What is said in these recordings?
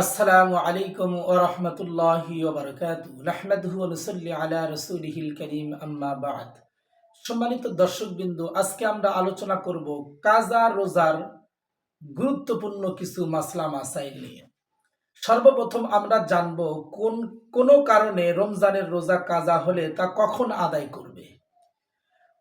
আসসালামু আলাইকুম ও রহমতুল্লাহি নাহমাদুহু ওয়া নুসাল্লি আলা রাসূলিহিল কারীম, আম্মা বাদ। সম্মানিত দর্শকবৃন্দু, আজকে আমরা আলোচনা করব কাজা রোজার গুরুত্বপূর্ণ কিছু মাসলা মাসাইল নিয়ে। সর্বপ্রথম আমরা জানব কোন কোন কারণে রমজানের রোজা কাজা হলে তা কখন আদায় করবে।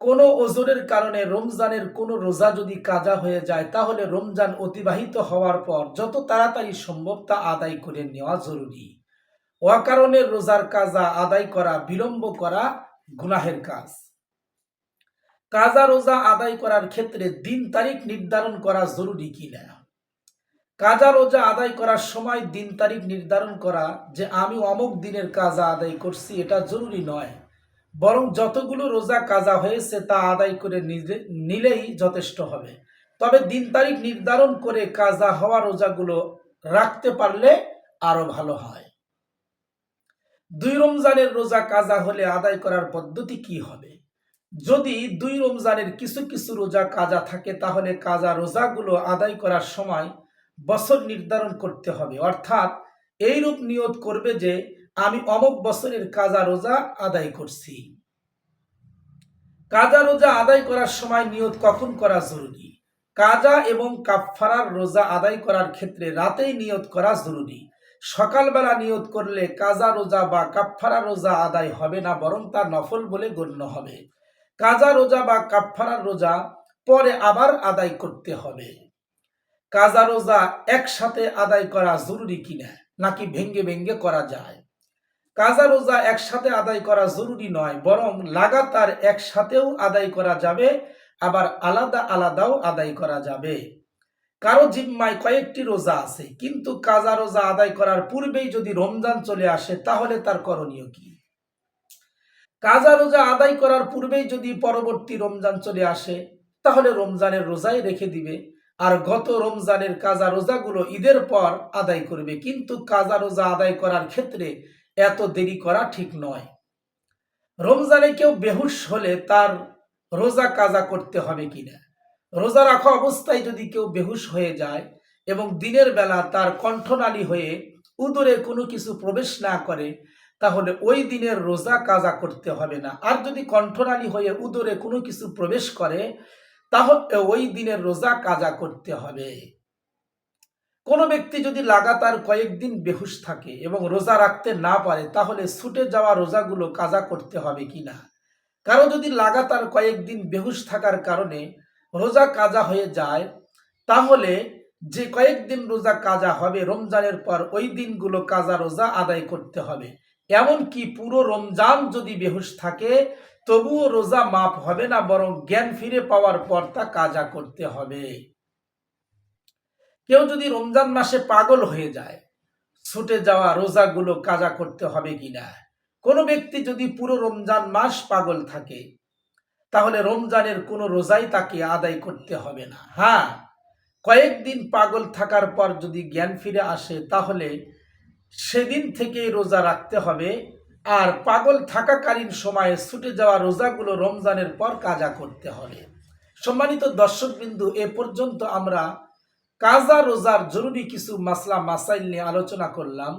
কোনো ওজনের কারণে রমজানের কোনো রোজা যদি কাজা হয়ে যায়, তাহলে রমজান অতিবাহিত হওয়ার পর যত তাড়াতাড়ি সম্ভব তা আদায় করে নেওয়া জরুরি। অকারণে রোজার কাজা আদায় করা, বিলম্ব করা গুনাহের কাজ। কাজা রোজা আদায় করার ক্ষেত্রে দিন তারিখ নির্ধারণ করা জরুরি কিনা? কাজা রোজা আদায় করার সময় দিন তারিখ নির্ধারণ করা যে আমি অমুক দিনের কাজা আদায় করছি, এটা জরুরি নয়। বরং যতগুলো রোজা কাজা হয়েছে তা আদায় করে নিলেই যথেষ্ট হবে। তবে দিন তারিখ নির্ধারণ করে কাজা হওয়া রোজাগুলো রাখতে পারলে আরও ভালো হয়। দুই রমজানের রোজা কাজা হলে আদায় করার পদ্ধতি কি হবে? যদি দুই রমজানের কিছু কিছু রোজা কাজা থাকে, তাহলে কাজা রোজাগুলো আদায় করার সময় বছর নির্ধারণ করতে হবে। অর্থাৎ এইরূপ নিয়ত করবে যে আমি অমক বছরের কাজা রোজা আদায় করছি। কাজা রোজা আদায় করার সময় নিয়ত কখন করা জরুরি? কাজা এবং কাফফারার রোজা আদায় করার ক্ষেত্রে রাতেই নিয়ত করা জরুরি। সকালবেলা নিয়ত করলে কাজা রোজা বা কাফফারা রোজা আদায় হবে না, বরং তা নফল বলে গণ্য হবে। কাজা রোজা বা কাফফারার রোজা পরে আবার আদায় করতে হবে। কাজা রোজা একসাথে আদায় করা জরুরি কিনা, নাকি ভেঙ্গে ভেঙ্গে করা যায়? কাজা রোজা একসাথে আদায় করা জরুরি নয়, বরং লাগাতার একসাথেও আদায় করা যাবে, আবার আলাদা আলাদাও আদায় করা যাবে। কারও জিম্মায় কয়েকটি রোজা আছে, কিন্তু কাজা রোজা আদায় করার পূর্বেই যদি রমজান চলে আসে, তাহলে তার করণীয় কি? কাজা রোজা আদায় করার পূর্বেই যদি পরবর্তী রমজান চলে আসে, তাহলে রমজানের রোজাই রেখে দিবে, আর গত রমজানের কাজা রোজাগুলো ঈদের পর আদায় করবে, কিন্তু কাজা রোজা আদায় করার ক্ষেত্রে এত দেরি করা ঠিক নয়। রমজানে কেউ বেহুশ হলে তার রোজা কাজা করতে হবে কিনা? রোজা রাখা অবস্থায় যদি কেউ বেহুশ হয়ে যায় এবং দিনের বেলা তার কণ্ঠনালী হয়ে উদরে কোনো কিছু প্রবেশ না করে, তাহলে ওই দিনের রোজা কাজা করতে হবে না। আর যদি কণ্ঠনালী হয়ে উদরে কোনো কিছু প্রবেশ করে, তাহলে ওই দিনের রোজা কাজা করতে হবে। কোনো ব্যক্তি যদি লাগাতার কয়েকদিন বেহুশ থাকে এবং রোজা রাখতে না পারে, তাহলে ছুটে যাওয়া রোজাগুলো কাজা করতে হবে কি না কারও যদি লাগাতার কয়েকদিন বেহুশ থাকার কারণে রোজা কাজা হয়ে যায়, তাহলে যে কয়েকদিন রোজা কাজা হবে, রমজানের পর ওই দিনগুলো কাজা রোজা আদায় করতে হবে। এমনকি পুরো রমজান যদি বেহুশ থাকে, তবুও রোজা মাপ হবে না, বরং জ্ঞান ফিরে পাওয়ার পর তা কাজা করতে হবে। কেউ যদি রমজান মাসে পাগল হয়ে যায়, ছুটে যাওয়া রোজাগুলো কাজা করতে হবে কিনা? কোনো ব্যক্তি যদি পুরো রমজান মাস পাগল থাকে, তাহলে রমজানের কোনো রোজাই তাকে আদায় করতে হবে না। হ্যাঁ কয়েকদিন পাগল থাকার পর যদি জ্ঞান ফিরে আসে, তাহলে সেদিন থেকেই রোজা রাখতে হবে। আর পাগল থাকাকালীন সময়ে ছুটে যাওয়া রোজাগুলো রমজানের পর কাজা করতে হবে। সম্মানিত দর্শকবিন্দু, এ পর্যন্ত আমরা কাজা রোজার জরুরি কিছু মাসলা মাসাইল নিয়ে আলোচনা করলাম।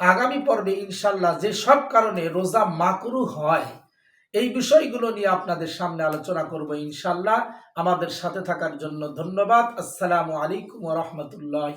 আগামী পর্বে ইনশাল্লাহ যে সব কারণে রোজা মাকরু হয়, এই বিষয়গুলো নিয়ে আপনাদের সামনে আলোচনা করব ইনশাল্লাহ আমাদের সাথে থাকার জন্য ধন্যবাদ। আসসালামু আলাইকুম রহমতুল্লাহ